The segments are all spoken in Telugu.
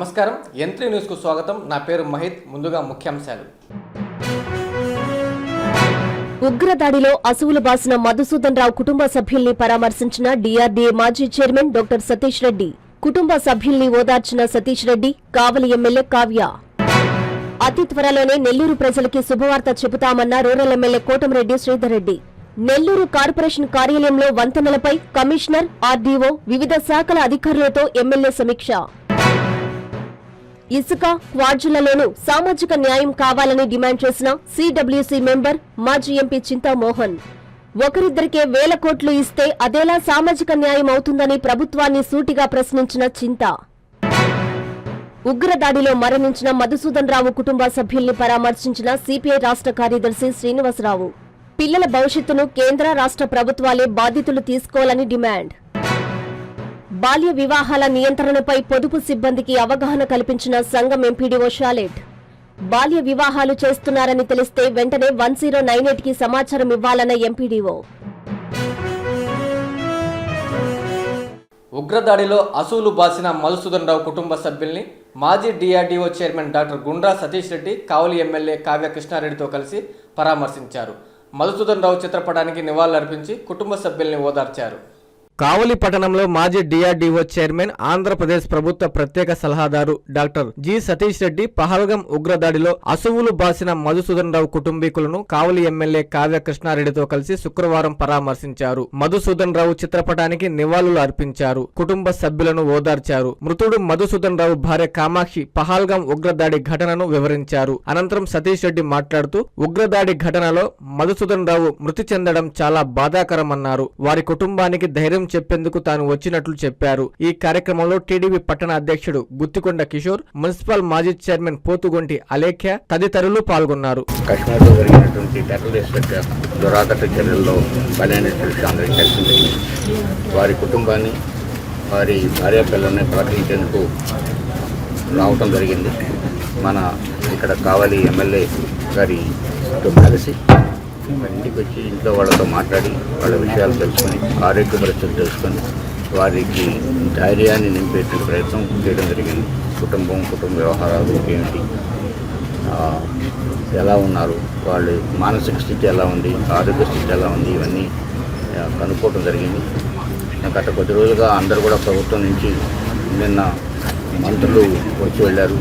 నమస్కారం. ఎంత్రీ న్యూస్కు స్వాగతం. నా పేరు మహిత్. ముందుగా ముఖ్యాంశాలు. ఉగ్రదాడిలో అసువులు బాసిన మధుసూదన్ రావు కుటుంబ సభ్యుల్ని పరామర్శించిన డీఆర్డీఏ మాజీ చైర్మన్ డాక్టర్ సతీష్ రెడ్డి కుటుంబ సభ్యుల్ని ఓదార్చిన సతీష్ రెడ్డి కావలి ఎమ్మెల్యే కావ్య. అతి త్వరలోనే నెల్లూరు ప్రజలకి శుభవార్త చెబుతామన్న rural MLA Kotamreddy Sridhar Reddy. Nellore corporation కార్యాలయంలో వంతెనలపై కమిషనర్ ఆర్డీఓ వివిధ శాఖల అధికారులతో ఎమ్మెల్యే సమీక్ష. ఇసుక క్వార్జులలోనూ సామాజిక న్యాయం కావాలని డిమాండ్ చేసిన సిడబ్ల్యూసీ మెంబర్ మాజీ ఎంపీ చింతామోహన్. ఒకరిద్దరికే వేల కోట్లు ఇస్తే అదేలా సామాజిక న్యాయం అవుతుందని ప్రభుత్వాన్ని సూటిగా ప్రశ్నించిన చింత. ఉగ్రదాడిలో మరణించిన మధుసూదన్ రావు కుటుంబ సభ్యుల్ని పరామర్శించిన సిపిఐ రాష్ట్ర కార్యదర్శి శ్రీనివాసరావు. పిల్లల భవిష్యత్తును కేంద్ర రాష్ట్ర ప్రభుత్వాలే బాధ్యతలు తీసుకోవాలని డిమాండ్. బాల్య వివాహాల నియంత్రణపై పొదుపు సిబ్బందికి అవగాహన కల్పించిన సంఘం ఎంపీడీఓ షాలెట్. బాల్య వివాహాలు చేస్తున్నారని తెలిస్తే వెంటనే వన్ జీరో నైన్ ఎయిట్కి సమాచారం ఇవ్వాలన్న ఎంపీడీఓ. ఉగ్రదాడిలో అసూలు బాసిన మధుసూదన్ రావు కుటుంబ సభ్యుల్ని మాజీ DRDO chairman doctor Gundra Satish Reddy Kavali MLA Kavya కృష్ణారెడ్డితో కలిసి పరామర్శించారు. మధుసూదన్ రావు చిత్రపటానికి నివాళులర్పించి కుటుంబ సభ్యుల్ని ఓదార్చారు. కావలి పట్టణంలో మాజీ డిఆర్డీఓ చైర్మన్ ఆంధ్రప్రదేశ్ ప్రభుత్వ ప్రత్యేక సలహాదారు డాక్టర్ జి సతీష్ రెడ్డి పహల్గం ఉగ్రదాడిలో అసువులు బాసిన మధుసూదన్ రావు కుటుంబీకులను కావలి ఎమ్మెల్యే కావ్య కృష్ణారెడ్డితో కలిసి శుక్రవారం పరామర్శించారు. మధుసూదన్ రావు చిత్రపటానికి నివాళులు అర్పించారు. కుటుంబ సభ్యులను ఓదార్చారు. మృతుడు మధుసూదన్ రావు భార్య కామాక్షి పహల్గం ఉగ్రదాడి ఘటనను వివరించారు. అనంతరం సతీష్ రెడ్డి మాట్లాడుతూ ఉగ్రదాడి ఘటనలో మధుసూదన్ రావు మృతి చెందడం చాలా బాధాకరమన్నారు. వారి కుటుంబానికి ధైర్యం చెప్పేందుకు తాను వచ్చినట్లు చెప్పారు. ఈ కార్యక్రమంలో టీడీపీ పట్టణ అధ్యక్షుడు గుత్తికొండ కిషోర్ మున్సిపల్ మాజీ చైర్మన్ పోతుగొంటి అలేఖ్య తదితరులు పాల్గొన్నారు. కాశ్మీర్లో జరిగినటువంటి టెర్రరిస్ట్ దురాదట చర్యల్లో బలైనటువంటి అందరికీ వారి కుటుంబాన్ని వారి భార్య పిల్లల్ని ప్రకటించేందుకు రావటం జరిగింది. మన ఇక్కడ కావాలి ఎమ్మెల్యే గారితో కలిసి మరి ఇంటికి వచ్చి ఇంట్లో వాళ్ళతో మాట్లాడి వాళ్ళ విషయాలు తెలుసుకొని ఆరోగ్య పరిస్థితులు తెలుసుకొని వారికి ధైర్యాన్ని నింపేటువంటి ప్రయత్నం చేయడం జరిగింది. కుటుంబం కుటుంబ వ్యవహారాలు ఏమిటి? ఎలా ఉన్నారు? వాళ్ళు మానసిక స్థితి ఎలా ఉంది? ఆరోగ్య స్థితి ఎలా ఉంది? ఇవన్నీ కనుక్కోవడం జరిగింది. గత కొద్ది రోజులుగా అందరూ కూడా ప్రభుత్వం నుంచి నిన్న మంత్రులు వచ్చి వెళ్ళారు.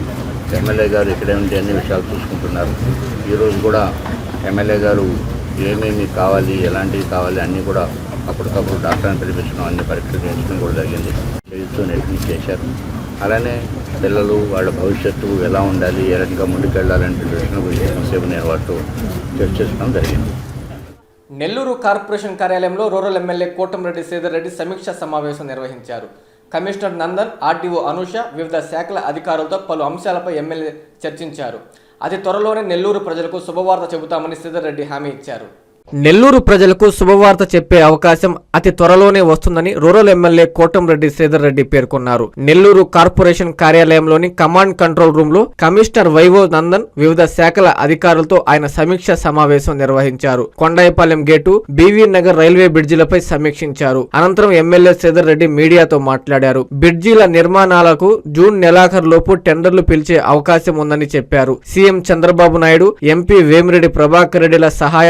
ఎమ్మెల్యే గారు ఇక్కడే ఉంటే అన్ని విషయాలు చూసుకుంటున్నారు. ఈరోజు కూడా ఎమ్మెల్యే గారు ఏమేమి కావాలి ఎలాంటివి కావాలి అన్నీ కూడా అప్పటికప్పుడు డాక్టర్ని పిలిపించడం అన్ని పరీక్షలు చేయించడం కూడా జరిగింది. చేయిస్తూ నెట్టింగ్ చేశారు. అలానే పిల్లలు వాళ్ళ భవిష్యత్తు ఎలా ఉండాలి ఏ రకంగా ముందుకెళ్ళాలంటే విషయం గురించి ఎంతసేపు నేను వాటితో చర్చించడం జరిగింది. నెల్లూరు కార్పొరేషన్ కార్యాలయంలో రూరల్ ఎమ్మెల్యే కోటంరెడ్డి శ్రీధర్ రెడ్డి సమీక్ష సమావేశం నిర్వహించారు. కమిషనర్ నందన్ ఆర్డీఓ అనూష వివిధ శాఖల అధికారులతో పలు అంశాలపై ఎమ్మెల్యే చర్చించారు. అతి త్వరలోనే నెల్లూరు ప్రజలకు శుభవార్త చెబుతామని శ్రీధర్ రెడ్డి హామీ ఇచ్చారు. నెల్లూరు ప్రజలకు శుభవార్త చెప్పే అవకాశం అతి త్వరలోనే వస్తుందని రూరల్ ఎమ్మెల్యే కోటంరెడ్డి శ్రీధర్ రెడ్డి పేర్కొన్నారు. నెల్లూరు కార్పొరేషన్ కార్యాలయంలోని కమాండ్ కంట్రోల్ రూమ్లో కమిషనర్ వైవో నందన్ వివిధ శాఖల అధికారులతో ఆయన సమీక్ష సమావేశం నిర్వహించారు. Kondayapalem gate B V Nagar railway బ్రిడ్జిలపై సమీక్షించారు. అనంతరం ఎమ్మెల్యే శ్రీధర్ రెడ్డి మీడియాతో మాట్లాడారు. బ్రిడ్జిల నిర్మాణాలకు జూన్ నెలాఖరు లోపు టెండర్లు పిలిచే అవకాశం ఉందని చెప్పారు. సీఎం చంద్రబాబు నాయుడు ఎంపీ వేమిరెడ్డి ప్రభాకర్ రెడ్డిల సహాయ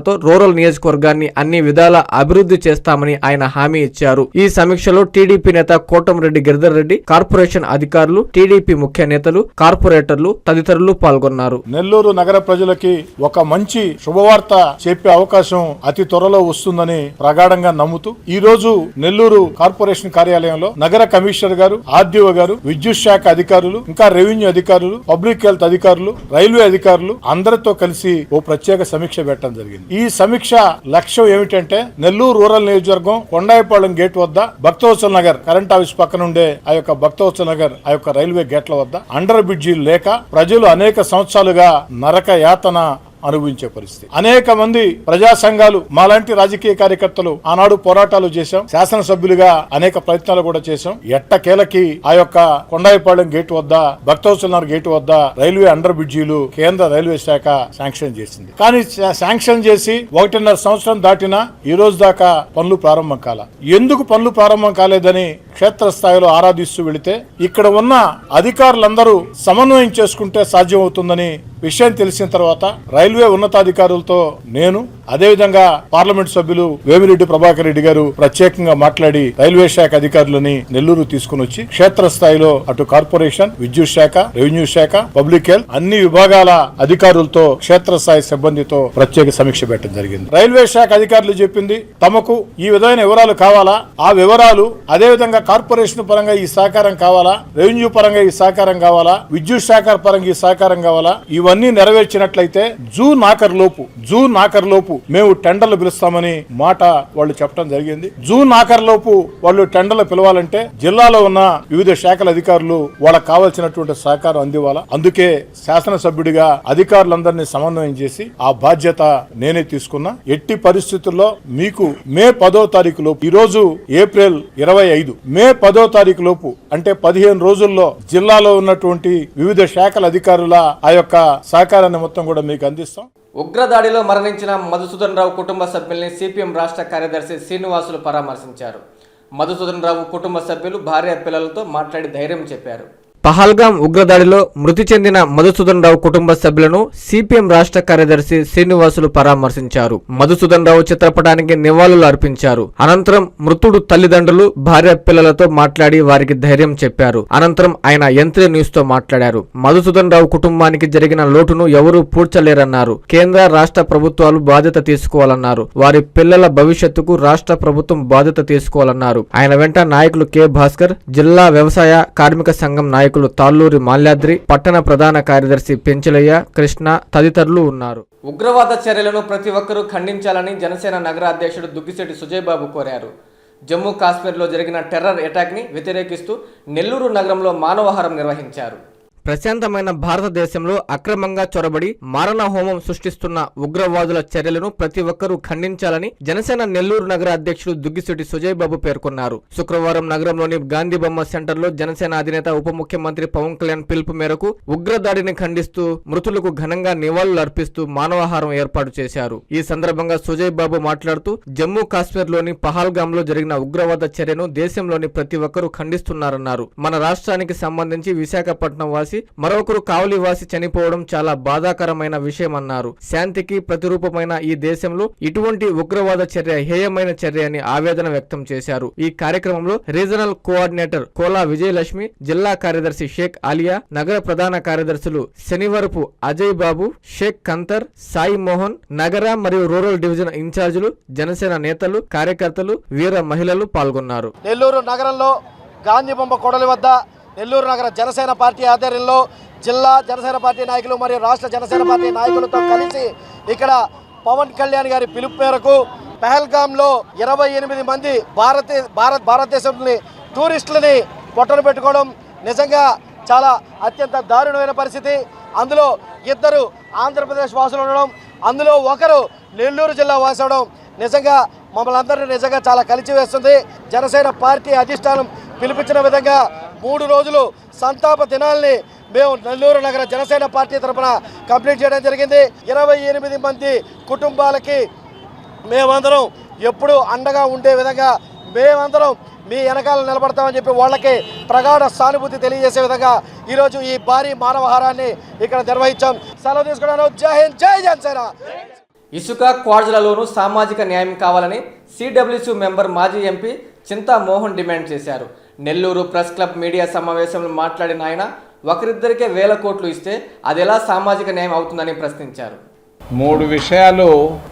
సహకారాలతో రూరల్ నియోజకవర్గాన్ని అన్ని విధాల అభివృద్ధి చేస్తామని ఆయన హామీ ఇచ్చారు. ఈ సమీక్షలో టీడీపీ నేత కోటంరెడ్డి గిరిధర్ రెడ్డి కార్పొరేషన్ అధికారులు టీడీపీ ముఖ్య నేతలు కార్పొరేటర్లు తదితరులు పాల్గొన్నారు. నెల్లూరు నగర ప్రజలకి ఒక మంచి శుభవార్త చెప్పే అవకాశం అతి త్వరలో వస్తుందని ప్రగాఢంగా నమ్ముతూ ఈ రోజు నెల్లూరు కార్పొరేషన్ కార్యాలయంలో నగర కమిషనర్ గారు ఆర్డీఓ గారు విద్యుత్ శాఖ అధికారులు ఇంకా రెవెన్యూ అధికారులు పబ్లిక్ హెల్త్ అధికారులు రైల్వే అధికారులు అందరితో కలిసి ఓ ప్రత్యేక సమీక్ష పెట్టడం జరిగింది. ఈ సమీక్ష లక్ష్యం ఏమిటంటే నెల్లూరు రూరల్ నియోజకవర్గం కొండాయిపాళెం గేట్ వద్ద భక్తవత్సల నగర్ కరెంట్ ఆఫీస్ పక్కన ఉండే ఆ యొక్క భక్తవత్సల నగర్ ఆ యొక్క రైల్వే గేట్ల వద్ద అండర్ బ్రిడ్జి లేక ప్రజలు అనేక సంవత్సరాలుగా నరక యాతన అనుభవించే పరిస్థితి. అనేక మంది ప్రజా సంఘాలు మాలాంటి రాజకీయ కార్యకర్తలు ఆనాడు పోరాటాలు చేశాం. శాసనసభ్యులుగా అనేక ప్రయత్నాలు కూడా చేశాం. ఎట్టకేలకి ఆ యొక్క కొండాయిపాళెం గేటు వద్ద భక్తవసలనగర్ గేటు వద్ద రైల్వే అండర్ బ్రిడ్జీలు కేంద్ర రైల్వే శాఖ శాంక్షన్ చేసింది. కానీ శాంక్షన్ చేసి ఒకటిన్నర సంవత్సరం దాటినా ఈ రోజు దాకా పనులు ప్రారంభం కాల. ఎందుకు పనులు ప్రారంభం కాలేదని క్షేత్రస్థాయిలో ఆరాధిస్తూ వెళితే ఇక్కడ ఉన్న అధికారులందరూ సమన్వయం చేసుకుంటే సాధ్యమవుతుందని విషయం తెలిసిన తర్వాత రైల్వే ఉన్నతాధికారులతో నేను అదేవిధంగా పార్లమెంట్ సభ్యులు వేమిరెడ్డి ప్రభాకర్ రెడ్డి గారు ప్రత్యేకంగా మాట్లాడి రైల్వే శాఖ అధికారులని నెల్లూరు తీసుకుని వచ్చి క్షేత్రస్థాయిలో అటు కార్పొరేషన్ విద్యుత్ శాఖ రెవెన్యూ శాఖ పబ్లిక్ హెల్త్ అన్ని విభాగాల అధికారులతో క్షేత్రస్థాయి సిబ్బందితో ప్రత్యేక సమీక్ష పెట్టడం జరిగింది. రైల్వే శాఖ అధికారులు చెప్పింది తమకు ఈ విధమైన వివరాలు కావాలా? ఆ వివరాలు అదేవిధంగా కార్పొరేషన్ పరంగా ఈ సహకారం కావాలా? రెవెన్యూ పరంగా ఈ సహకారం కావాలా? విద్యుత్ శాఖ పరంగా ఈ సహకారం కావాలా? ఇవన్నీ నెరవేర్చినట్లయితే జూన్ ఆఖరు లోపు జూన్ ఆఖరు లోపు మేము టెండర్లు పిలుస్తామని మాట వాళ్ళు చెప్పడం జరిగింది. జూన్ ఆఖరిలోపు వాళ్ళు టెండర్లు పిలవాలంటే జిల్లాలో ఉన్న వివిధ శాఖల అధికారులు వాళ్ళకి కావాల్సినటువంటి సహకారం అందివ్వాలా? అందుకే శాసనసభ్యుడిగా అధికారులందరినీ సమన్వయం చేసి ఆ బాధ్యత నేనే తీసుకున్నా. ఎట్టి పరిస్థితుల్లో మీకు మే పదో తారీఖు లోపు ఈ రోజు ఏప్రిల్ ఇరవై ఐదు మే పదో తారీఖు లోపు అంటే పదిహేను రోజుల్లో జిల్లాలో ఉన్నటువంటి వివిధ శాఖల అధికారుల ఆ యొక్క సహకారాన్ని మొత్తం కూడా మీకు అందిస్తాం. ఉగ్రదాడిలో మరణించిన మధుసూదన్ రావు కుటుంబ సభ్యుల్ని సిపిఎం రాష్ట్ర కార్యదర్శి శ్రీనివాసులు పరామర్శించారు. మధుసూదన్ రావు కుటుంబ సభ్యులు భార్య పిల్లలతో మాట్లాడి ధైర్యం చెప్పారు. పహల్గాం ఉగ్రదాడిలో మృతి చెందిన మధుసూదన్ రావు కుటుంబ సభ్యులను సిపిఎం రాష్ట్ర కార్యదర్శి శ్రీనివాసులు పరామర్శించారు. మధుసూదన్ రావు చిత్రపటానికి నివాళులు అర్పించారు. అనంతరం మృతుడు తల్లిదండ్రులు భార్య పిల్లలతో మాట్లాడి వారికి ధైర్యం చెప్పారు. అనంతరం ఆయన యంత్రి న్యూస్తో మాట్లాడారు. మధుసూదన్ రావు కుటుంబానికి జరిగిన లోటును ఎవరూ పూడ్చలేరన్నారు. కేంద్ర రాష్ట్ర ప్రభుత్వాలు బాధ్యత తీసుకోవాలన్నారు. వారి పిల్లల భవిష్యత్తుకు రాష్ట్ర ప్రభుత్వం బాధ్యత తీసుకోవాలన్నారు. ఆయన వెంట నాయకులు కె. భాస్కర్ జిల్లా వ్యవసాయ కార్మిక సంఘం నాయకులు తాళ్ళూరి మాల్యాద్రి పట్టణ ప్రధాన కార్యదర్శి పెంచలయ్య కృష్ణ తదితరులు ఉన్నారు. ఉగ్రవాద చర్యలను ప్రతి ఒక్కరూ ఖండించాలని జనసేన నగర అధ్యక్షుడు దుగ్గిశెట్టి సుజయ్ బాబు కోరారు. జమ్మూ కాశ్మీర్లో జరిగిన టెర్రర్ అటాక్ని వ్యతిరేకిస్తూ నెల్లూరు నగరంలో మానవహారం నిర్వహించారు. ప్రశాంతమైన భారతదేశంలో అక్రమంగా చొరబడి మారణ హోమం సృష్టిస్తున్న ఉగ్రవాదుల చర్యలను ప్రతి ఒక్కరూ ఖండించాలని జనసేన నెల్లూరు నగర అధ్యక్షుడు దుగ్గిశెట్టి సుజయ్ బాబు పేర్కొన్నారు. శుక్రవారం నగరంలోని గాంధీ బొమ్మ సెంటర్లో జనసేన అధినేత ఉప ముఖ్యమంత్రి పవన్ కళ్యాణ్ పిలుపు మేరకు ఉగ్రదాడిని ఖండిస్తూ మృతులకు ఘనంగా నివాళులు అర్పిస్తూ మానవహారం ఏర్పాటు చేశారు. ఈ సందర్భంగా సుజయ్ బాబు మాట్లాడుతూ జమ్మూ కాశ్మీర్లోని పహల్గామ్లో జరిగిన ఉగ్రవాద చర్యను దేశంలోని ప్రతి ఒక్కరూ ఖండిస్తున్నారన్నారు. మన రాష్ట్రానికి సంబంధించి విశాఖపట్నం వాసి మరొకరు కావలి వాసి చనిపోవడం చాలా బాధాకరమైన విషయమన్నారు. శాంతికి ప్రతిరూపమైన ఈ దేశంలో ఇటువంటి ఉగ్రవాద చర్య హేయమైన చర్య అని ఆవేదన వ్యక్తం చేశారు. ఈ కార్యక్రమంలో రీజనల్ కోఆర్డినేటర్ కోలా విజయలక్ష్మి జిల్లా కార్యదర్శి షేక్ ఆలియా నగర ప్రధాన కార్యదర్శులు శనివరపు అజయ్ బాబు షేక్ కంతర్ సాయి మోహన్ నగర మరియు రూరల్ డివిజన్ ఇన్ఛార్జీలు జనసేన నేతలు కార్యకర్తలు వీర మహిళలు పాల్గొన్నారు. నెల్లూరు నగరంలో గాంధీ బొమ్మ కొడలి వద్ద నెల్లూరు నగర జనసేన పార్టీ ఆధ్వర్యంలో జిల్లా జనసేన పార్టీ నాయకులు మరియు రాష్ట్ర జనసేన పార్టీ నాయకులతో కలిసి ఇక్కడ పవన్ కళ్యాణ్ గారి పిలుపు మేరకు పహల్గామ్లో ఇరవై ఎనిమిది మంది భారత భారత్ భారతదేశంని టూరిస్టులని పొట్టను పెట్టుకోవడం నిజంగా చాలా అత్యంత దారుణమైన పరిస్థితి. అందులో ఇద్దరు ఆంధ్రప్రదేశ్ వాసులు ఉండడం అందులో ఒకరు నెల్లూరు జిల్లా వాసి అవడం నిజంగా మమ్మల్ని అందరినీ నిజంగా చాలా కలిచివేస్తుంది. జనసేన పార్టీ అధిష్టానం పిలిపించిన విధంగా మూడు రోజులు సంతాప దినాల్ని మేము నెల్లూరు నగర జనసేన పార్టీ తరఫున కంప్లీట్ చేయడం జరిగింది. ఇరవై ఎనిమిది మంది కుటుంబాలకి మేమందరం ఎప్పుడూ అండగా ఉండే విధంగా మేమందరం మీ వెనకాల నిలబడతామని చెప్పి వాళ్ళకి ప్రగాఢ సానుభూతి తెలియజేసే విధంగా ఈరోజు ఈ భారీ మానవహారాన్ని ఇక్కడ నిర్వహించాం. సెలవు తీసుకున్నాను. జై హింద్ జై జనసేన. ఇసుక క్వార్జులలోనూ సామాజిక న్యాయం కావాలని సిడబ్ల్యూసీ మెంబర్ మాజీ ఎంపీ చింతా మోహన్ డిమాండ్ చేశారు. నెల్లూరు ప్రెస్ క్లబ్ మీడియా సమావేశంలో మాట్లాడిన ఆయన ఒకరిద్దరికే వేల కోట్లు ఇస్తే అది ఎలా సామాజిక న్యాయం అవుతుందని ప్రశ్నించారు. మూడు విషయాలు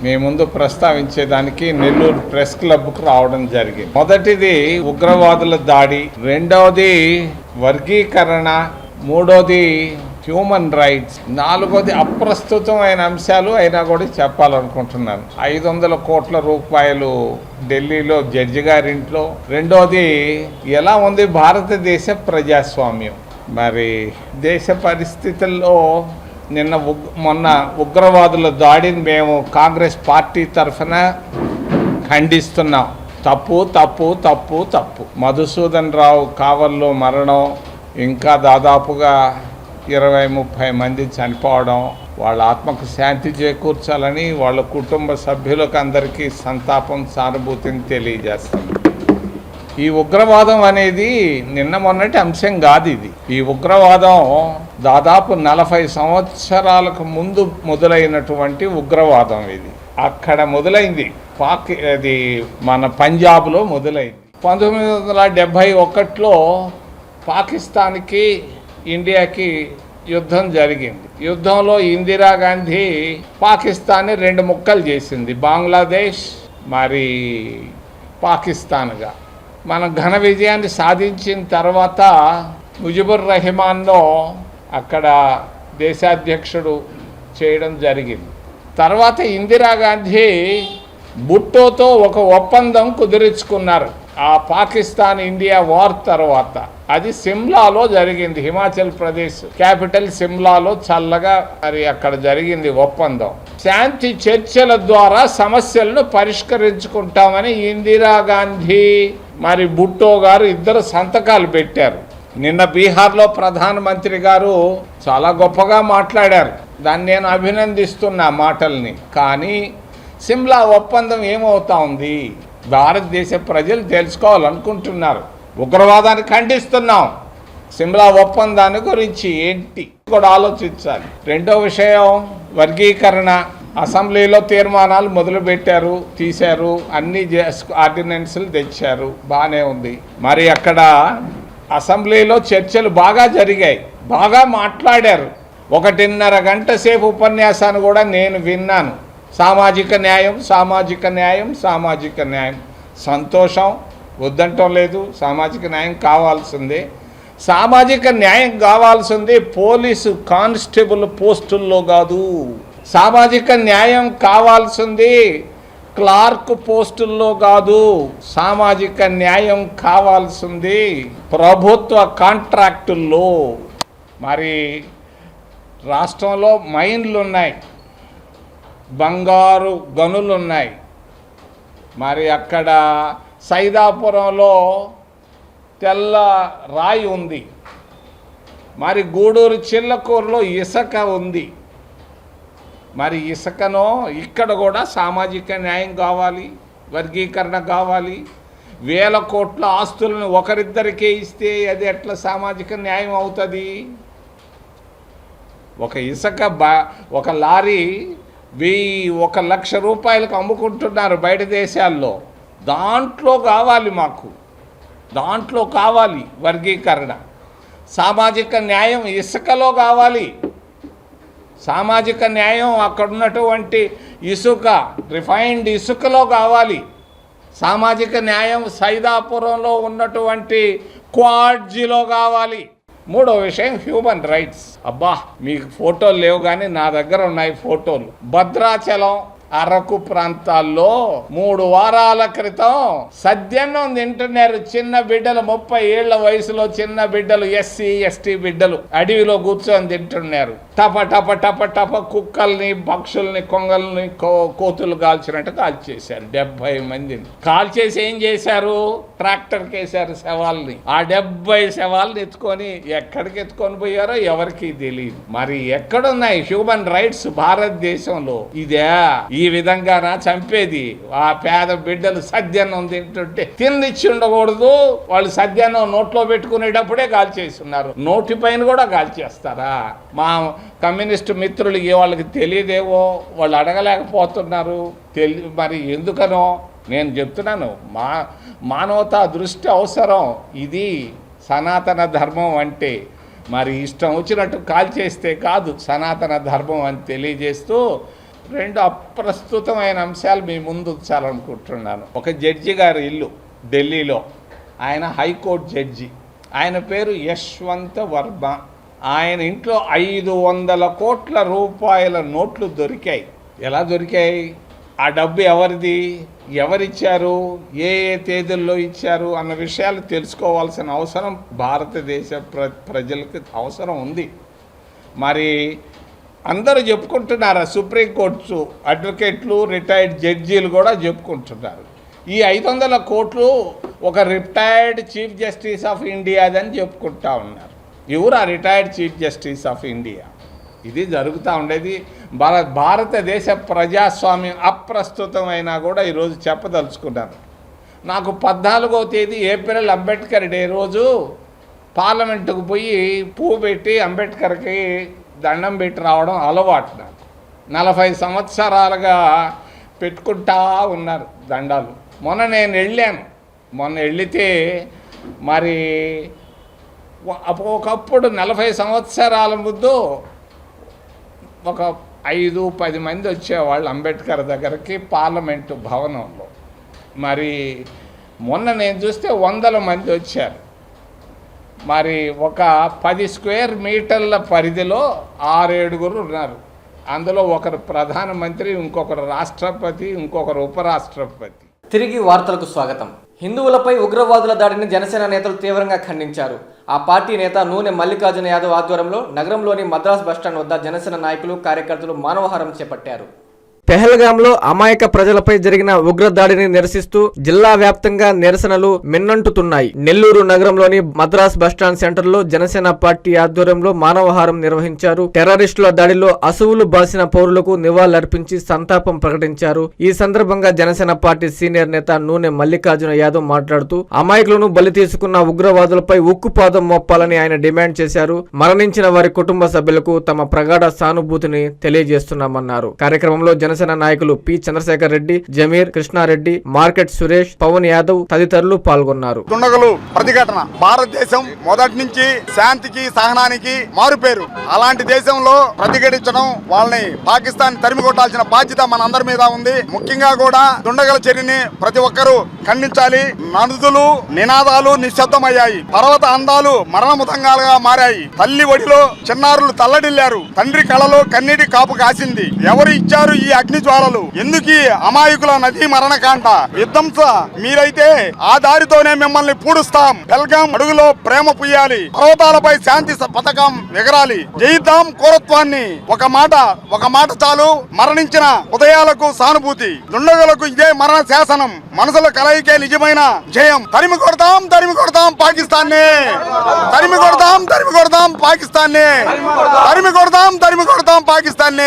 మీ ముందు ప్రస్తావించేదానికి నెల్లూరు ప్రెస్ క్లబ్కు రావడం జరిగింది. మొదటిది ఉగ్రవాదుల దాడి రెండవది వర్గీకరణ మూడోది హ్యూమన్ రైట్స్. నాలుగోది అప్రస్తుతమైన అంశాలు అయినా కూడా చెప్పాలనుకుంటున్నాను. ఐదు వందల కోట్ల రూపాయలు ఢిల్లీలో జడ్జి గారింట్లో. రెండోది ఎలా ఉంది భారతదేశ ప్రజాస్వామ్యం? మరి దేశ పరిస్థితుల్లో నిన్న ఉగ్ మొన్న ఉగ్రవాదుల దాడిని మేము కాంగ్రెస్ పార్టీ తరఫున ఖండిస్తున్నాం. తప్పు తప్పు తప్పు తప్పు. మధుసూదన్ రావు కావల్లో మరణం ఇంకా దాదాపుగా ఇరవై ముప్పై మంది చనిపోవడం వాళ్ళ ఆత్మకు శాంతి చేకూర్చాలని వాళ్ళ కుటుంబ సభ్యులకు అందరికీ సంతాపం సానుభూతిని తెలియజేస్తాను ఈ ఉగ్రవాదం అనేది నిన్న మొన్నటి అంశం కాదు ఇది. ఈ ఉగ్రవాదం దాదాపు నలభై సంవత్సరాలకు ముందు మొదలైనటువంటి ఉగ్రవాదం ఇది. అక్కడ మొదలైంది. పాక్ అది మన పంజాబ్లో మొదలైంది. పంతొమ్మిది వందల డెబ్భై ఒకటిలో పాకిస్తాన్కి ఇండియాకి యుద్ధం జరిగింది. యుద్ధంలో ఇందిరాగాంధీ పాకిస్తాన్ని రెండు ముక్కలు చేసింది. బంగ్లాదేశ్ మరి పాకిస్తాన్గా. మనం ఘన విజయాన్ని సాధించిన తర్వాత ముజిబుర్ రెహమాన్లో అక్కడ దేశాధ్యక్షుడు చేయడం జరిగింది. తర్వాత ఇందిరాగాంధీ బుట్టోతో ఒక ఒప్పందం కుదిరించుకున్నారు. ఆ పాకిస్తాన్ ఇండియా వార్ తర్వాత. అది సిమ్లాలో జరిగింది హిమాచల్ ప్రదేశ్ క్యాపిటల్ సిమ్లాలో చల్లగా మరి అక్కడ జరిగింది ఒప్పందం. శాంతి చర్చల ద్వారా సమస్యలను పరిష్కరించుకుంటామని ఇందిరాగాంధీ మరి బుట్టో గారు ఇద్దరు సంతకాలు పెట్టారు. నిన్న బీహార్లో ప్రధానమంత్రి గారు చాలా గొప్పగా మాట్లాడారు. దాన్ని నేను అభినందిస్తున్నా మాటల్ని. కానీ సిమ్లా ఒప్పందం ఏమవుతా ఉంది? భారతదేశ ప్రజలు తెలుసుకోవాలనుకుంటున్నారు. ఉగ్రవాదాన్ని ఖండిస్తున్నాం. సిమ్లా ఒప్పందాన్ని గురించి ఏంటి కూడా ఆలోచించాలి. రెండో విషయం వర్గీకరణ. అసెంబ్లీలో తీర్మానాలు మొదలుపెట్టారు తీశారు. అన్ని ఆర్డినెన్స్లు తెచ్చారు. బాగానే ఉంది. మరి అక్కడ అసెంబ్లీలో చర్చలు బాగా జరిగాయి. బాగా మాట్లాడారు. ఒకటిన్నర గంట సేపు ఉపన్యాసాన్ని కూడా నేను విన్నాను. సామాజిక న్యాయం సామాజిక న్యాయం సామాజిక న్యాయం. సంతోషం వద్దంటం లేదు. సామాజిక న్యాయం కావాల్సిందే. సామాజిక న్యాయం కావాల్సింది పోలీసు కానిస్టేబుల్ పోస్టుల్లో కాదు. సామాజిక న్యాయం కావాల్సింది క్లార్క్ పోస్టుల్లో కాదు. సామాజిక న్యాయం కావాల్సింది ప్రభుత్వ కాంట్రాక్టుల్లో. మరి రాష్ట్రంలో మైన్లు ఉన్నాయి బంగారు గనులు ఉన్నాయి మరి అక్కడ సైదాపురంలో తెల్ల రాయి ఉంది. మరి గూడూరు చిల్లకూరులో ఇసుక ఉంది. మరి ఇసుకను ఇక్కడ కూడా సామాజిక న్యాయం కావాలి వర్గీకరణ కావాలి. వేల కోట్ల ఆస్తులను ఒకరిద్దరికే ఇస్తే అది ఎట్లా సామాజిక న్యాయం అవుతుంది? ఒక ఇసుక బా ఒక లారీ వెయ్యి ఒక లక్ష రూపాయలకు అమ్ముకుంటున్నారు బయట దేశాల్లో. దాంట్లో కావాలి మాకు. దాంట్లో కావాలి వర్గీకరణ. సామాజిక న్యాయం ఇసుకలో కావాలి. సామాజిక న్యాయం అక్కడ ఉన్నటువంటి ఇసుక రిఫైన్డ్ ఇసుకలో కావాలి. సామాజిక న్యాయం సైదాపురంలో ఉన్నటువంటి క్వాడ్జీలో కావాలి. మూడో విషయం హ్యూమన్ రైట్స్ అబ్బా మీకు ఫోటోలు లేవు కానీ నా దగ్గర ఉన్నాయి ఫోటోలు. భద్రాచలం అరకు ప్రాంతాల్లో మూడు వారాల క్రితం సద్యన్నం తింటున్నారు చిన్న బిడ్డలు ముప్పై ఏళ్ళ వయసులో చిన్న బిడ్డలు ఎస్సీ ఎస్టీ బిడ్డలు. అడవిలో కూర్చొని తింటున్నారు. టప టప టప టప కుక్కల్ని పక్షుల్ని కొంగల్ని కో- కోతులు కాల్చినట్టు కాల్చేశారు. డెబ్బై మందిని. కాల్చేసి ఏం చేశారు? ట్రాక్టర్ కేసారు శవాల్ని. ఆ డెబ్బై శవాల్ని ఎత్తుకొని ఎక్కడికి ఎత్తుకొని పోయారో ఎవరికి తెలియదు మరి ఎక్కడున్నాయి? హ్యూమన్ రైట్స్ భారతదేశంలో. ఇదే ఈ విధంగానా చంపేది. ఆ పేద బిడ్డలు సద్యన్నం తింటుంటే తిన్నిచ్చి ఉండకూడదు. వాళ్ళు సద్యన్నం నోట్లో పెట్టుకునేటప్పుడే కాల్చేస్తున్నారు. నోటి పైన కూడా కాల్చేస్తారా? మా కమ్యూనిస్టు మిత్రులు ఏ వాళ్ళకి తెలియదేవో వాళ్ళు అడగలేకపోతున్నారు. తెలి మరి ఎందుకనో నేను చెప్తున్నాను. మా మానవతా దృష్టి అవసరం. ఇది సనాతన ధర్మం అంటే మరి ఇష్టం వచ్చినట్టు కాల్చేస్తే కాదు సనాతన ధర్మం అని తెలియజేస్తూ రెండు అప్రస్తుతమైన అంశాలు మీ ముందు ఉంచాలనుకుంటున్నాను. ఒక జడ్జి గారి ఇల్లు ఢిల్లీలో. ఆయన హైకోర్టు జడ్జి. ఆయన పేరు యశ్వంత వర్మ. ఆయన ఇంట్లో ఐదు వందల కోట్ల రూపాయల నోట్లు దొరికాయి. ఎలా దొరికాయి? ఆ డబ్బు ఎవరిది? ఎవరిచ్చారు? ఏ ఏ తేదీల్లో ఇచ్చారు? అన్న విషయాలు తెలుసుకోవాల్సిన అవసరం భారతదేశ ప్ర ప్రజలకు అవసరం ఉంది. మరి అందరూ చెప్పుకుంటున్నారు ఆ సుప్రీంకోర్టు అడ్వకేట్లు రిటైర్డ్ జడ్జీలు కూడా చెప్పుకుంటున్నారు. ఈ ఐదు వందల కోట్లు ఒక రిటైర్డ్ చీఫ్ జస్టిస్ ఆఫ్ ఇండియాదని చెప్పుకుంటా ఉన్నారు. ఎవరు ఆ retired chief justice of India? ఇది జరుగుతూ ఉండేది. భారత భారతదేశ ప్రజాస్వామ్యం అప్రస్తుతమైనా కూడా ఈరోజు చెప్పదలుచుకున్నాను నాకు పద్నాలుగో తేదీ ఏప్రిల్ అంబేద్కర్ డే రోజు పార్లమెంటుకు పోయి పువ్వు పెట్టి అంబేద్కర్కి దండం పెట్టి రావడం అలవాటు నాకు. నలభై సంవత్సరాలుగా పెట్టుకుంటా ఉన్నారు దండాలు. మొన్న నేను వెళ్ళాను. మొన్న వెళితే మరి ఒకప్పుడు నలభై సంవత్సరాల ముందు ఒక ఐదు పది మంది వచ్చేవాళ్ళు అంబేద్కర్ దగ్గరికి పార్లమెంటు భవనంలో. మరి మొన్న నేను చూస్తే వందల మంది వచ్చారు. మరి ఒక పది స్క్వేర్ మీటర్ల పరిధిలో ఆరేడుగురు ఉన్నారు. అందులో ఒకరు ప్రధానమంత్రి ఇంకొకరు రాష్ట్రపతి ఇంకొకరు ఉపరాష్ట్రపతి. తిరిగి వార్తలకు స్వాగతం. హిందువులపై ఉగ్రవాదుల దాడిని జనసేన నేతలు తీవ్రంగా ఖండించారు. ఆ పార్టీ నేత నూనె మల్లికార్జున యాదవ్ ఆధ్వర్యంలో నగరంలోని మద్రాస్ బస్టాండ్ వద్ద జనసేన నాయకులు కార్యకర్తలు మానవహారం చేపట్టారు. పెహల్గాంలో అమాయక ప్రజలపై జరిగిన ఉగ్రదాడిని నిరసిస్తూ జిల్లా వ్యాప్తంగా నిరసనలు మిన్నంటుతున్నాయి. నెల్లూరు నగరంలోని మద్రాస్ బస్టాండ్ సెంటర్లో జనసేన పార్టీ ఆధ్వర్యంలో మానవహారం నిర్వహించారు. టెర్రరిస్టుల దాడిలో అసువులు బాసిన పౌరులకు నివాళులర్పించి సంతాపం ప్రకటించారు. ఈ సందర్భంగా జనసేన పార్టీ సీనియర్ నేత నూనె మల్లికార్జున యాదవ్ మాట్లాడుతూ అమాయకులను బలి తీసుకున్న ఉగ్రవాదులపై ఉక్కుపాదం మోపాలని ఆయన డిమాండ్ చేశారు. మరణించిన వారి కుటుంబ సభ్యులకు తమ ప్రగాఢ సానుభూతిని తెలియజేస్తున్నామన్నారు. కార్యక్రమంలో జనసేన నాయకులు పి. చంద్రశేఖర్ రెడ్డి జమీర్ కృష్ణారెడ్డి మార్కెట్ సురేష్ పవన్ యాదవ్ తదితరులు పాల్గొన్నారు. దుండగులు ప్రతిఘటన. భారతదేశం మొదటి నుంచి శాంతికి సహనానికి మారుపేరు. అలాంటి దేశంలో ప్రతిఘటించడం వాళ్ళని పాకిస్తాన్ తరిమి కొట్టాల్సిన బాధ్యత మన అందరి మీద ఉంది. ముఖ్యంగా కూడా దుండగల చర్యని ప్రతి ఒక్కరూ ఖండించాలి. నదులు నినాదాలు నిశ్శబ్దమయ్యాయి. పర్వత అందాలు మరణముతంగాలుగా మారాయి. తల్లి ఒడిలో చిన్నారులు తల్లడిల్లారు. తండ్రి కళలో కన్నీటి కాపు కాసింది. ఎవరు ఇచ్చారు ఈ అగ్ని జ్వాలలు. ఎందుకు? అమాయకుల నది మరణకాంట విధ్వంస. మీరైతే ఆ దారితోనే మిమ్మల్ని పూడుస్తాం. బెల్గాం అడుగులో ప్రేమ పుయ్యాలి. పర్వతాలపై శాంతి పథకం ఎగరాలి. జయిద్దాం కోరత్వాన్ని ఒక మాట ఒక మాట చాలు. మరణించిన ఉదయాలకు సానుభూతి. దుండగులకు ఇదే మరణ శాసనం మనసుల కలయికే నిజమైన జయం. తరిమి కొడతాం తరిమి కొడతాం పాకిస్తాన్ తరిమి కొడతాం తరిమి కొడతాం పాకిస్తాన్ తరిమి కొడతాం తరిమి కొడతాం పాకిస్తాన్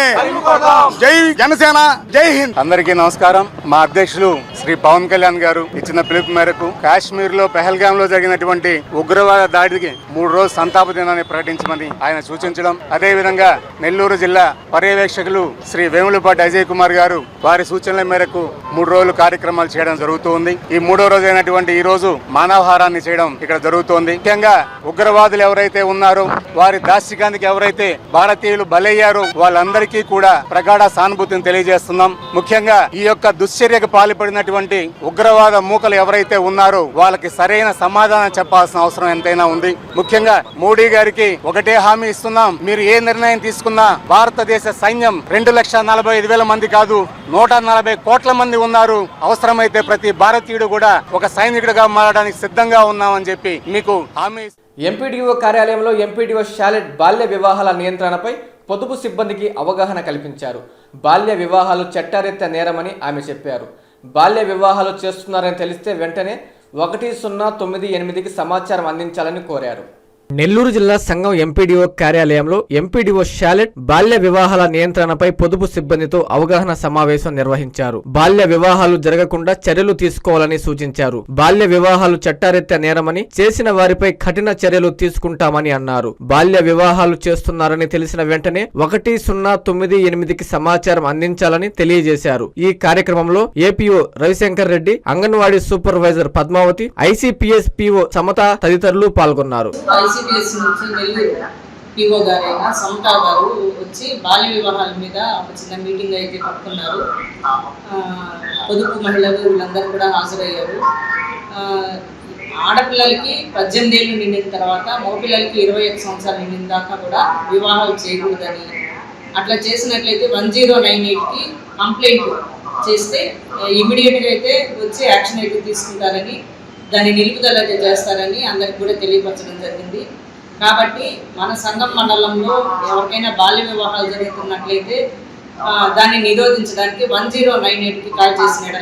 జై జనసేన. జై హింద్. అందరికీ నమస్కారం. మా అధ్యక్షులు శ్రీ పవన్ కళ్యాణ్ గారు ఇచ్చిన పిలుపు మేరకు కాశ్మీర్లో పెహల్గాం లో జరిగినటువంటి ఉగ్రవాద దాడికి మూడు రోజులు సంతాప దినాన్ని ప్రకటించమని ఆయన సూచించడం. అదే విధంగా నెల్లూరు జిల్లా పర్యవేక్షకులు శ్రీ వేములపాటి అజయ్ కుమార్ గారు వారి సూచనల మేరకు మూడు రోజులు కార్యక్రమాలు చేయడం జరుగుతుంది. ఈ మూడో రోజు అయినటువంటి ఈ రోజు మానవహారాన్ని చేయడం ఇక్కడ జరుగుతోంది. ముఖ్యంగా ఉగ్రవాదులు ఎవరైతే ఉన్నారో వారి దాస్తికానికి ఎవరైతే భారతీయులు బలయ్యారో వాళ్ళందరికీ కూడా ప్రగాఢ సానుభూతిని తెలియజేస్తున్నాం. ముఖ్యంగా ఈ యొక్క దుశ్చర్యకు పాల్పడినటువంటి ఉగ్రవాద మూకలు ఎవరైతే ఉన్నారో వాళ్ళకి సరైన సమాధానం చెప్పాల్సిన అవసరం ఎంతైనా ఉంది. ముఖ్యంగా మోడీ గారికి ఒకటే హామీ ఇస్తున్నాం. మీరు ఏ నిర్ణయం తీసుకున్నా భారతదేశ సైన్యం రెండు లక్షల నలభై ఐదు వేల మంది కాదు నూట నలభై కోట్ల మంది ఉన్నారు. అవసరమైతే ప్రతి భారతీయుడు కూడా ఒక సైనికుడిగా మారడానికి సిద్ధంగా ఉన్నామని చెప్పి మీకు హామీ ఎంపీడీఓ కార్యాలయంలో ఎంపీడీఓ షాలెట్ బాల్య వివాహాల నియంత్రణపై పొదుపు సిబ్బందికి అవగాహన కల్పించారు. బాల్య వివాహాలు చట్టారీత్యా నేరమని ఆమె చెప్పారు. బాల్య వివాహాలు చేస్తున్నారని తెలిస్తే వెంటనే ఒకటి సున్నా తొమ్మిది ఎనిమిదికి సమాచారం అందించాలని కోరారు. నెల్లూరు జిల్లా సంఘం ఎంపీడీఓ కార్యాలయంలో ఎంపీడీఓ షాలెట్ బాల్య వివాహాల నియంత్రణపై పొదుపు సిబ్బందితో అవగాహన సమావేశం నిర్వహించారు. బాల్య వివాహాలు జరగకుండా చర్యలు తీసుకోవాలని సూచించారు. బాల్య వివాహాలు చట్టారీత్యా నేరమని చేసిన వారిపై కఠిన చర్యలు తీసుకుంటామని అన్నారు. బాల్య వివాహాలు చేస్తున్నారని తెలిసిన వెంటనే ఒకటి సున్నా తొమ్మిది ఎనిమిదికి సమాచారం అందించాలని తెలియజేశారు. ఈ కార్యక్రమంలో APO Ravi Shankar Reddy anganwadi supervisor Padmavathi ICPS PO Samatha తదితరులు పాల్గొన్నారు. ఐసిడిఎస్ నుంచి వెళ్ళి పిఓ అయినా సమతా గారు వచ్చి బాల్య వివాహాల మీద ఒక చిన్న మీటింగ్ అయితే పట్టుకున్నారు. పొదుపు మహిళలు వీళ్ళందరూ కూడా హాజరయ్యారు. ఆడపిల్లలకి పద్దెనిమిది ఏళ్ళు నిండిన తర్వాత మగపిల్లలకి ఇరవై ఐదు సంవత్సరాలు నిండిన దాకా కూడా వివాహాలు చేయకూడదని. అట్లా చేసినట్లయితే వన్ జీరో నైన్ ఎయిట్కి కంప్లైంట్ చేస్తే ఇమీడియట్గా అయితే వచ్చి యాక్షన్ అయితే తీసుకుంటారని దాన్ని నిలుపుదల చేస్తారని అందరికి కూడా తెలియపరచడం జరిగింది. కాబట్టి మన సంఘం మండలంలో ఎవరికైనా బాల్య వివాహాలు జరుగుతున్నట్లయితే దాన్ని నిరోధించడానికి వన్ జీరో నైన్ ఎయిట్కి కాల్ చేసిన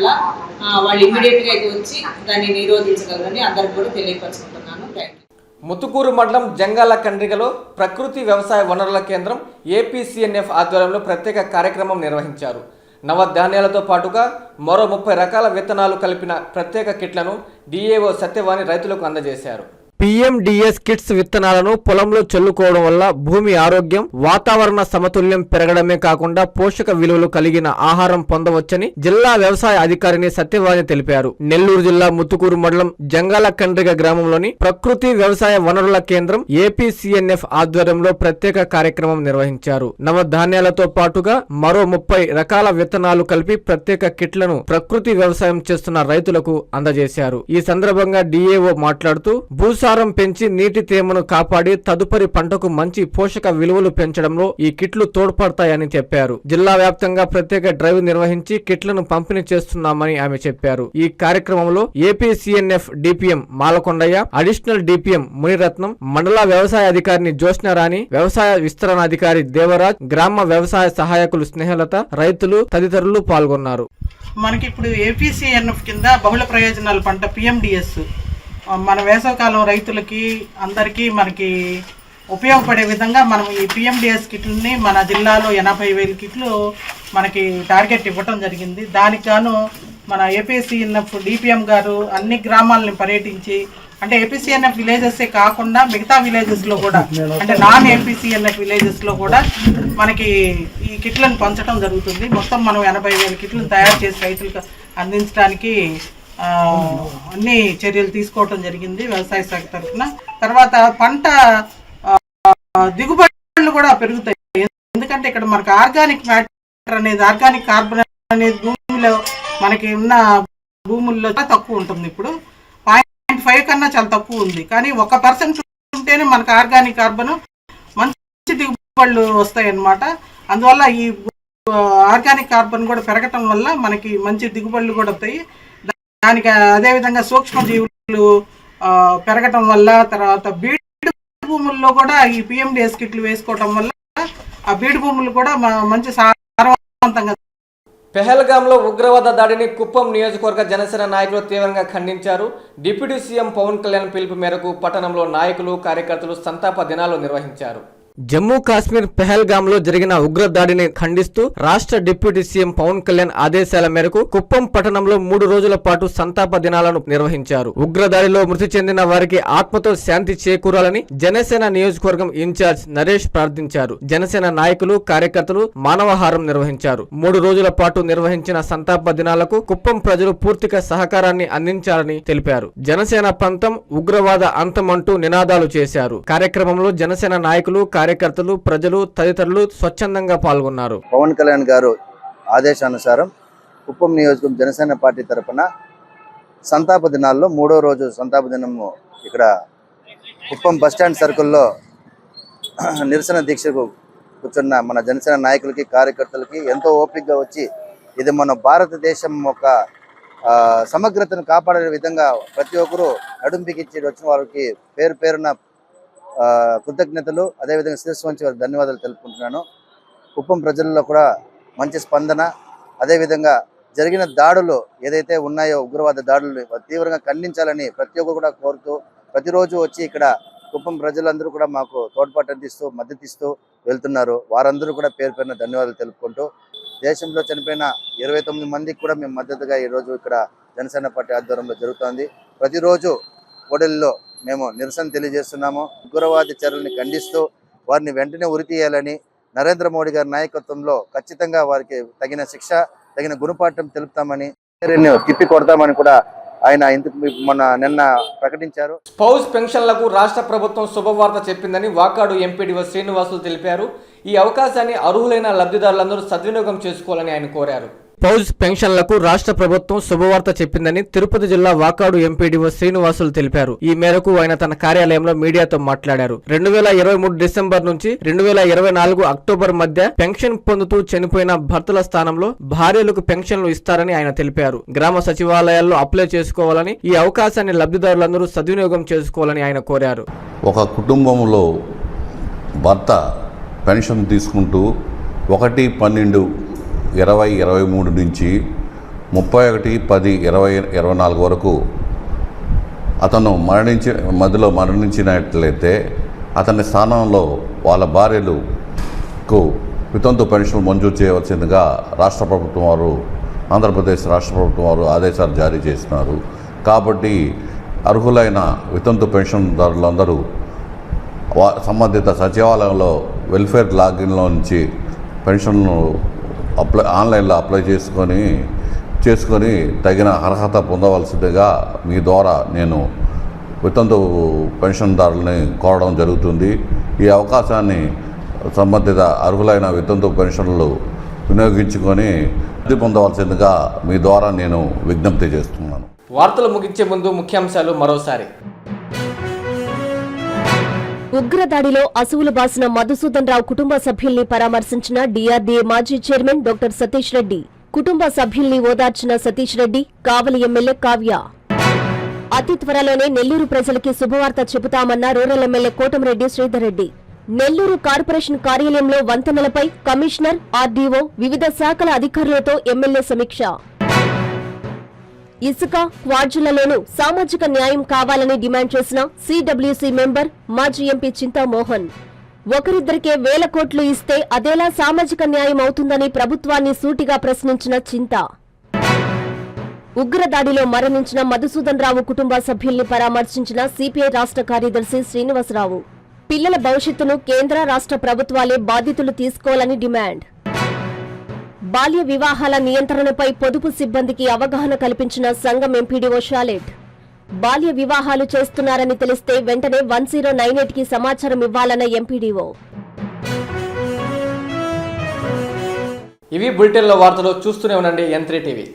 వాళ్ళు ఇమ్మీడియట్గా అయితే వచ్చి దాన్ని నిరోధించగలరని అందరికి కూడా తెలియపరచుకుంటున్నాను. థ్యాంక్ ముతుకూరు మండలం జంగాల కండ్రిగలో ప్రకృతి వ్యవసాయ వనరుల కేంద్రం ఏపీసీఎన్ఎఫ్ ఆధ్వర్యంలో ప్రత్యేక కార్యక్రమం నిర్వహించారు. నవధాన్యాలతో పాటుగా మరో ముప్పై రకాల విత్తనాలు కలిపిన ప్రత్యేక కిట్లను డిఏఓ సత్యవాణి రైతులకు అందజేశారు. పిఎండిఎస్ కిట్స్ విత్తనాలను పొలంలో చల్లుకోవడం వల్ల భూమి ఆరోగ్యం వాతావరణ సమతుల్యం పెరగడమే కాకుండా పోషక విలువలు కలిగిన ఆహారం పొందవచ్చని జిల్లా వ్యవసాయ అధికారిని సత్యవాణి తెలిపారు. నెల్లూరు జిల్లా ముత్తుకూరు మండలం జంగాల కండ్రిగ గ్రామంలోని ప్రకృతి వ్యవసాయ వనరుల కేంద్రం ఏపీసీఎన్ఎఫ్ ఆధ్వర్యంలో ప్రత్యేక కార్యక్రమం నిర్వహించారు. నవధాన్యాలతో పాటుగా మరో ముప్పై రకాల విత్తనాలు కలిపి ప్రత్యేక కిట్లను ప్రకృతి వ్యవసాయం చేస్తున్న రైతులకు అందజేశారు. ఈ సందర్భంగా డిఏఓ మాట్లాడుతూ భూసా భూసారం పెంచి నీటి తేమను కాపాడి తదుపరి పంటకు మంచి పోషక విలువలు పెంచడంలో ఈ కిట్లు తోడ్పడతాయని చెప్పారు. జిల్లా వ్యాప్తంగా ప్రత్యేక డ్రైవ్ నిర్వహించి కిట్లను పంపిణీ చేస్తున్నామని ఆమె చెప్పారు. ఈ కార్యక్రమంలో APCNF DPM Malakondaiah additional DPM Muniratnam మండల వ్యవసాయ అధికారిని జ్యోత్స్నారాణి వ్యవసాయ విస్తరణాధికారి దేవరాజ్ గ్రామ వ్యవసాయ సహాయకులు స్నేహలత రైతులు తదితరులు పాల్గొన్నారు. మనకి ఇప్పుడు ఏపీసీఎన్ఎఫ్ కింద బహుళ ప్రయోజనాల పంట పిఎండిఎస్ మన వేసవకాలం రైతులకి అందరికీ మనకి ఉపయోగపడే విధంగా మనం ఈ పిఎండిఎస్ కిట్లని మన జిల్లాలో ఎనభై వేల కిట్లు మనకి టార్గెట్ ఇవ్వటం జరిగింది. దానికి గాను మన ఏపీసీఎన్ఎఫ్ డిపిఎం గారు అన్ని గ్రామాలని పర్యటించి అంటే ఏపీసీఎన్ఎఫ్ విలేజెస్ కాకుండా మిగతా విలేజెస్లో కూడా అంటే నాన్ ఏపీసీఎన్ఎఫ్ విలేజెస్లో కూడా మనకి ఈ కిట్లను పంచడం జరుగుతుంది. మొత్తం మనం ఎనభై వేల కిట్లను తయారు చేసి రైతులకు అందించడానికి అన్ని చర్యలు తీసుకోవటం జరిగింది వ్యవసాయ శాఖ తరఫున. తర్వాత పంట దిగుబడులు కూడా పెరుగుతాయి. ఎందుకంటే ఇక్కడ మనకు ఆర్గానిక్ మ్యాటర్ అనేది ఆర్గానిక్ కార్బన్ అనేది భూమిలో మనకి ఉన్న భూముల్లో తక్కువ ఉంటుంది ఇప్పుడు. పాయింట్ ఫైవ్ కన్నా చాలా తక్కువ ఉంది. కానీ ఒక పర్సెంట్ ఉంటేనే మనకు ఆర్గానిక్ కార్బన్ మంచి దిగుబడులు వస్తాయి అన్నమాట అందువల్ల ఈ ఆర్గానిక్ కార్బన్ కూడా పెరగటం వల్ల మనకి మంచి దిగుబడులు కూడా వస్తాయి. దానికి అదేవిధంగా సూక్ష్మ జీవులు పెరగటం వల్ల తర్వాత బీడు భూముల్లో కూడా ఈ పిఎండిఎస్ కిట్లు వేసుకోవటం వల్ల ఆ బీడు భూములు కూడా మంచి సారవంతంగా పెహల్గాంలో ఉగ్రవాద దాడిని కుప్పం నియోజకవర్గ జనసేన నాయకులు తీవ్రంగా ఖండించారు. డిప్యూటీ సీఎం పవన్ కళ్యాణ్ పిలుపు మేరకు పట్టణంలో నాయకులు కార్యకర్తలు సంతాప దినాలు నిర్వహించారు. జమ్మూ కాశ్మీర్ పెహల్గాంలో జరిగిన ఉగ్ర దాడిని ఖండిస్తూ రాష్ట్ర డిప్యూటీ సీఎం పవన్ కళ్యాణ్ ఆదేశాల మేరకు కుప్పం పట్టణంలో మూడు రోజుల పాటు సంతాప దినాలను నిర్వహించారు. ఉగ్ర దాడిలో మృతి చెందిన వారికి ఆత్మతో శాంతి చేకూరాలని జనసేన నియోజకవర్గం ఇన్ఛార్జ్ నరేష్ ప్రార్థించారు. జనసేన నాయకులు కార్యకర్తలు మానవహారం నిర్వహించారు. మూడు రోజుల పాటు నిర్వహించిన సంతాప దినాలకు కుప్పం ప్రజలు పూర్తిగా సహకారాన్ని అందించాలని తెలిపారు. జనసేన పంతం ఉగ్రవాద అంతమంటూ నినాదాలు చేశారు. కార్యక్రమంలో జనసేన నాయకులు కార్యకర్తలు ప్రజలు తదితరులు స్వచ్ఛందంగా పాల్గొన్నారు. పవన్ కళ్యాణ్ గారు ఆదేశానుసారం కుప్పం నియోజకవర్గం జనసేన పార్టీ తరపున సంతాప దినాల్లో మూడో రోజు సంతాప దినము ఇక్కడ కుప్పం బస్టాండ్ సర్కిల్లో నిరసన దీక్షకు కూర్చున్న మన జనసేన నాయకులకి కార్యకర్తలకి ఎంతో ఓపికగా వచ్చి ఇది మన భారతదేశం యొక్క సమగ్రతను కాపాడే విధంగా ప్రతి ఒక్కరూ నడుంపికిచ్చి వచ్చిన వారికి పేరు పేరున కృతజ్ఞతలు. అదేవిధంగా శిరస్సు వంచి వారికి ధన్యవాదాలు తెలుపుకుంటున్నాను. కుప్పం ప్రజల్లో కూడా మంచి స్పందన. అదేవిధంగా జరిగిన దాడులు ఏదైతే ఉన్నాయో ఉగ్రవాద దాడులు తీవ్రంగా ఖండించాలని ప్రతి ఒక్కరు కూడా కోరుతూ ప్రతిరోజు వచ్చి ఇక్కడ కుప్పం ప్రజలందరూ కూడా మాకు తోడ్పాటు అందిస్తూ మద్దతిస్తూ వెళ్తున్నారు. వారందరూ కూడా పేరు పైన ధన్యవాదాలు తెలుపుకుంటూ దేశంలో చనిపోయిన ఇరవై తొమ్మిది మందికి కూడా మేము మద్దతుగా ఈరోజు ఇక్కడ జనసేన పార్టీ ఆధ్వర్యంలో జరుగుతోంది. ప్రతిరోజు కోడెల్లో మేము నిరసన తెలియజేస్తున్నాము. ఉగ్రవాద చర్యల్ని ఖండిస్తూ వారిని వెంటనే ఉరి తీయాలని నరేంద్ర మోడీ గారి నాయకత్వంలో ఖచ్చితంగా వారికి తగిన శిక్ష తగిన గుణపాఠం తెలుపుతామని చర్యలను తిప్పి కొడతామని కూడా ఆయన ఇందుకు మొన్న నిన్న ప్రకటించారు. స్పౌస్ పెన్షన్లకు రాష్ట్ర ప్రభుత్వం శుభవార్త చెప్పిందని వాకాడు ఎంపీడీఓ శ్రీనివాసులు తెలిపారు. ఈ అవకాశాన్ని అర్హులైన లబ్ధిదారులందరూ సద్వినియోగం చేసుకోవాలని ఆయన కోరారు. పౌజ్ పెన్షన్లకు రాష్ట్ర ప్రభుత్వం శుభవార్త చెప్పిందని తిరుపతి జిల్లా వాకాడు ఎంపీడీఓ శ్రీనివాసులు తెలిపారు. ఈ మేరకు ఆయన తన కార్యాలయంలో మీడియాతో మాట్లాడారు. రెండు వేల ఇరవై మూడు డిసెంబర్ నుంచి రెండు వేల ఇరవై నాలుగు అక్టోబర్ మధ్య పెన్షన్ పొందుతూ చనిపోయిన భర్తల స్థానంలో భార్యలకు పెన్షన్లు ఇస్తారని ఆయన తెలిపారు. గ్రామ సచివాలయాల్లో అప్లై చేసుకోవాలని ఈ అవకాశాన్ని లబ్ధిదారులందరూ సద్వినియోగం చేసుకోవాలని ఆయన కోరారు. ఒక కుటుంబంలో భర్త పెన్షన్ తీసుకుంటూ ఒకటి పన్నెండు ఇరవై ఇరవై మూడు నుంచి ముప్పై ఒకటి పది ఇరవై ఇరవై నాలుగు వరకు అతను మరణించి మధ్యలో మరణించినట్లయితే అతని స్థానంలో వాళ్ళ భార్యలకు వితంతు పెన్షన్ మంజూరు చేయవలసిందిగా రాష్ట్ర ప్రభుత్వం వారు ఆంధ్రప్రదేశ్ రాష్ట్ర ప్రభుత్వం వారు ఆదేశాలు జారీ చేసినారు. కాబట్టి అర్హులైన వితంతు పెన్షన్దారులందరూ సంబంధిత సచివాలయంలో వెల్ఫేర్ లాగిన్లో నుంచి పెన్షన్ను అప్లై ఆన్లైన్లో అప్లై చేసుకొని చేసుకొని తగిన అర్హత పొందవలసిందిగా మీ ద్వారా నేను వితంతు పెన్షన్దారులని కోరడం జరుగుతుంది. ఈ అవకాశాన్ని సంబంధిత అర్హులైన వితంతు పెన్షన్లు వినియోగించుకొని లబ్ధి పొందవలసిందిగా మీ ద్వారా నేను విజ్ఞప్తి చేస్తున్నాను. వార్తలు ముగించే ముందు ముఖ్యాంశాలు మరోసారి. ఉగ్రదాడిలో అసువులు బాసిన మధుసూదన్ రావు కుటుంబ సభ్యుల్ని పరామర్శించిన డీఆర్డీఏ మాజీ చైర్మన్ డాక్టర్ సతీష్ రెడ్డి కుటుంబ సభ్యుల్ని ఓదార్చిన సతీష్ రెడ్డి కావలి ఎమ్మెల్యే కావ్య. అతి త్వరలోనే నెల్లూరు ప్రజలకి శుభవార్త చెబుతామన్న rural MLA Kotamreddy Sridhar Reddy. Nellore corporation కార్యాలయంలో వంతెనలపై కమిషనర్ ఆర్డీఓ వివిధ శాఖల అధికారులతో ఎమ్మెల్యే సమీక్ష. ఇసుక క్వార్జులలోనూ సామాజిక న్యాయం కావాలని డిమాండ్ చేసిన సిడబ్ల్యూసీ మెంబర్ మాజీ ఎంపీ చింతామోహన్. ఒకరిద్దరికే వేల కోట్లు ఇస్తే అదేలా సామాజిక న్యాయం అవుతుందని ప్రభుత్వాన్ని సూటిగా ప్రశ్నించిన చింత. ఉగ్రదాడిలో మరణించిన మధుసూదన్ రావు కుటుంబ సభ్యుల్ని పరామర్శించిన సిపిఐ రాష్ట్ర కార్యదర్శి శ్రీనివాసరావు. పిల్లల భవిష్యత్తును కేంద్ర రాష్ట్ర ప్రభుత్వాలే బాధ్యతలు తీసుకోవాలని డిమాండ్. బాల్య వివాహాల నియంత్రణపై పొదుపు సిబ్బందికి అవగాహన కల్పించిన సంఘం ఎంపీడీఓ షాలెట్. బాల్య వివాహాలు చేస్తున్నారని తెలిస్తే వెంటనే వన్ జీరో నైన్ ఎయిట్కి సమాచారం ఇవ్వాలన్న ఎంపీడీఓ. ఇవి బులెటిన్లో వార్తలు చూస్తూనే ఉండండి ఎన్ త్రీ టీవీ